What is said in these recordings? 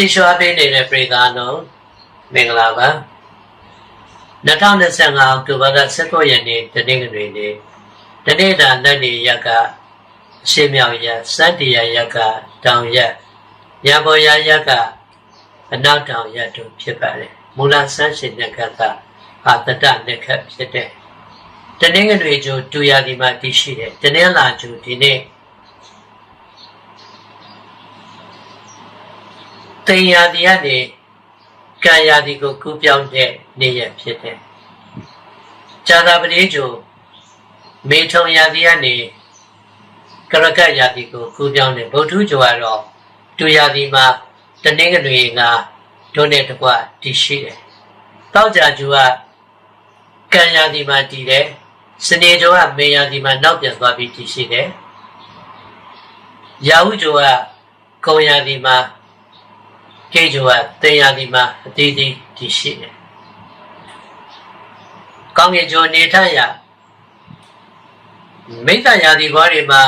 ချီးရွှာပေးနေတဲ့ပြည်သားတို့မင်္ဂလာပါ2025အောက်တိုဘာလ19ရက်နေ့တနင်္ဂနွေနေ့တနေ့တာလက်နေရက်ကအရှေ့မြောက်ရက်စတ္တရရက်ကတောင်ရက်ရံပေါ်ရရက်ကအနောက်တောင်ရက်တို့ဖြစ်ပါတယ်မူလဆန်းရှင်တဲ့ကကအာတတလက်ခတ်ဖြစ်တဲ့တနင်္ဂနွေကျိုးတူရဒီမှာတည်ရှိတယ်တနင်္လာကျိုးဒီနေ့ တင်ရာဒီကနေကံရာဒီကိုကူးပြောင်းတဲ့နေ့ရက်ဖြစ်တယ်ဇာတာပတိကျိုးမေထုံရာဒီကနေကရကတ်ရာဒီကိုကူးပြောင်းတဲ့ဗုဒ္ဓကျိုးကတော့တူရာဒီမှာတနင်္ဂနွေကတို့နဲ့တကွတည်ရှိတယ်တောက်ကြကျိုးကကံရာဒီမှာတည်တယ်စနေကျိုးကမေရာဒီမှာနောက်ပြန်သွားပြီးတည်ရှိတယ်ရာဟုကျိုးကကုံရာဒီမှာ ကေကျိုးကတေရာဒီမှာအသေးသေးတည်ရှိတယ်ကောင်းကင်ကျိုးနေထရမိတ္တရာဒီဘွားတွေမှာ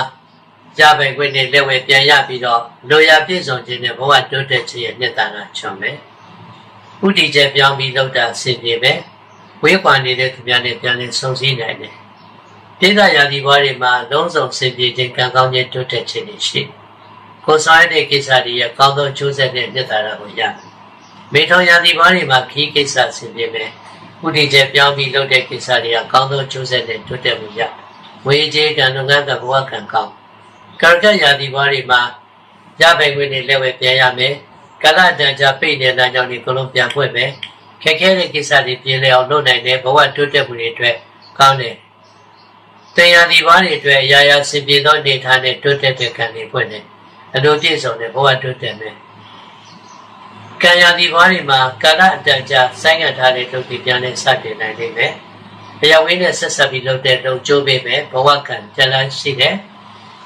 ရပိုင်ခွင့်နဲ့လက်ဝဲပြန်ရပြီးတော့လိုရာပြည့်စုံခြင်းနဲ့ဘဝတိုးတက်ခြင်းရဲ့နှစ်သာရချွန်မယ်ဥတီချက်ပြောင်းပြီးလောက်တာအဆင်ပြေမယ်ဝေးကွာနေတဲ့သူများနဲ့ပြန်လည်ဆုံစည်းနိုင်တယ်ပြိဿရာဒီဘွားတွေမှာလုံးစုံဆင်ပြေခြင်းကံကောင်းခြင်းတိုးတက်ခြင်းတွေရှိ ကိုယ်စားတဲ့ကိစ္စတွေရဲ့ကောင်းသောကျိုးဆက်တဲ့နှစ်သာရကိုရမေထောင်ရာဒီဘွားတွေမှာခီးကိစ္စဆင်ပြေမယ်ဥတီချက်ပြောင်းပြီးလုပ်တဲ့ကိစ္စတွေကကောင်းသောကျိုးဆက်တဲ့တိုးတက်မှုရဝေးခြင်းကံလုပ်ငန်းကဘဝကံကောင်းကာကရာဒီဘွားတွေမှာရပိုင်ခွင့်နဲ့လက်ဝဲပြန်ရမယ်ကာလတန်ကြာပိတ်နေတဲ့ကြောင့်ဒီကလုံးပြန်ဖွင့်မယ်ခက်ခဲတဲ့ကိစ္စတွေပြင်လဲအောင်လုပ်နိုင်တဲ့ဘဝတိုးတက်မှုတွေအတွက်ကောင်းတယ်တရားဒီဘွားတွေအတွက်ရာရာစင်ပြေသောနေထားနဲ့တိုးတက်တဲ့ကံတွေဖွင့်တယ် အလိုပြည့်စုံတဲ့ဘဝတိုးတက်မယ်ကံရာဒီဘွားတွေမှာကာလအတန်ကြာဆိုင်းငံ့ထားတဲ့လုပ်ပြီးပြန်လဲစတင်နိုင်နေတယ်ဘယဝင်းနဲ့ဆက်ဆက်ပြီးလုပ်တဲ့လုပ်ကျိုးပေးမယ်ဘဝကံကြလန်းရှိတယ်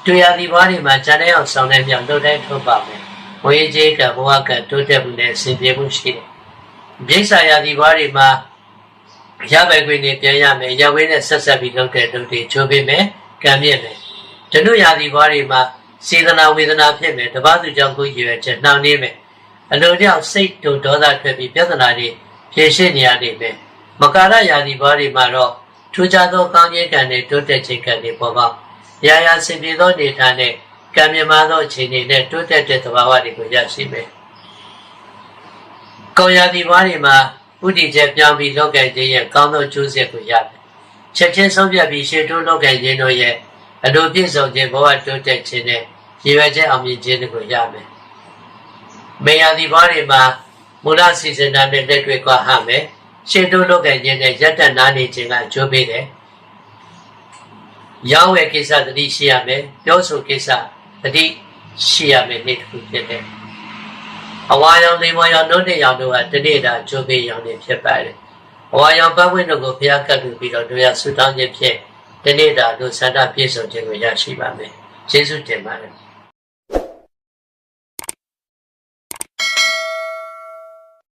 တွေ့ရသည်ဘွားတွေမှာဇာတဲ့အောင်ဆောင်တဲ့မြောက်လုပ်တိုင်းထုတ်ပါမယ်ဝေးကြီးကဘဝကတိုးတက်မှုနဲ့ဆင်ပြေမှုရှိတယ်။ပြိဿရာသီဘွားတွေမှာရပိုင်ခွင့်နဲ့ပြန်ရမယ်ရဝင်းနဲ့ဆက်ဆက်ပြီးလုပ်တဲ့လုပ်တွေချိုးပေးမယ်ကံမြင့်မယ်။ဒနုရာသီဘွားတွေမှာ စေတနာဝေဒနာဖြစ်မယ်တပတ်သူကြောင့်ကိုရည်ရွယ်ချက်နှောင့်နှေးမယ်။အလိုကြောင့်စိတ်တုံဒေါသထွက်ပြီးပြဿနာတွေဖြေရှင်းနေရနေမယ်။မကာရရာသီဘွားတွေမှာတော့ထူးခြားသောကောင်းခြင်းကံတွေတိုးတက်ခြင်းကံတွေပေါ်ပေါက်ရာရာစင်ပြေသောနေထိုင်နဲ့ကံမြမသောအခြေအနေနဲ့တိုးတက်တဲ့သဘာဝတွေကိုရရှိမယ်။ကောင်းရာသီဘွားတွေမှာဥတည်ချက်ပြောင်းပြီးလောက်ကခြင်းရဲ့ကောင်းသောကျိုးဆက်ကိုရမယ်။ချက်ချင်းဆုံးဖြတ်ပြီးရှေ့တိုးလောက်ကခြင်းတို့ရဲ့အလိုပြည့်စုံခြင်းဘဝတိုးတက်ခြင်းနဲ့ ရည်ရွယ်ချက်အောင်မြင်ခြင်းတွေကိုရမယ်။မေယာသီဘွားတွေမှာမူလစီစဉ်တာနဲ့လက်တွေ့ကွာဟမယ်။ရှေ့တိုးလောက်ကခြင်းနဲ့ရက်တက်နာနေခြင်းကအကျိုးပေးတယ်။ရောင်းဝယ်ကိစ္စတတိရှိရမယ်ပြောဆိုကိစ္စတတိရှိရမယ်နေ့တစ်ခုဖြစ်တယ်အဝါရောင်နေဝါရောင်နှုတ်တဲ့ရောင်တို့ကတနေ့တာကျိုးပေးရောင်တွေဖြစ်ပါတယ်အဝါရောင်ပတ်ဝန်းတို့ကိုဘုရားကတ်လူပြီးတော့တို့ရဆူတောင်းခြင်းဖြင့်တနေ့တာတို့ဆန္ဒပြည့်စုံခြင်းကိုရရှိပါမယ်ယေရှုတင်ပါတယ်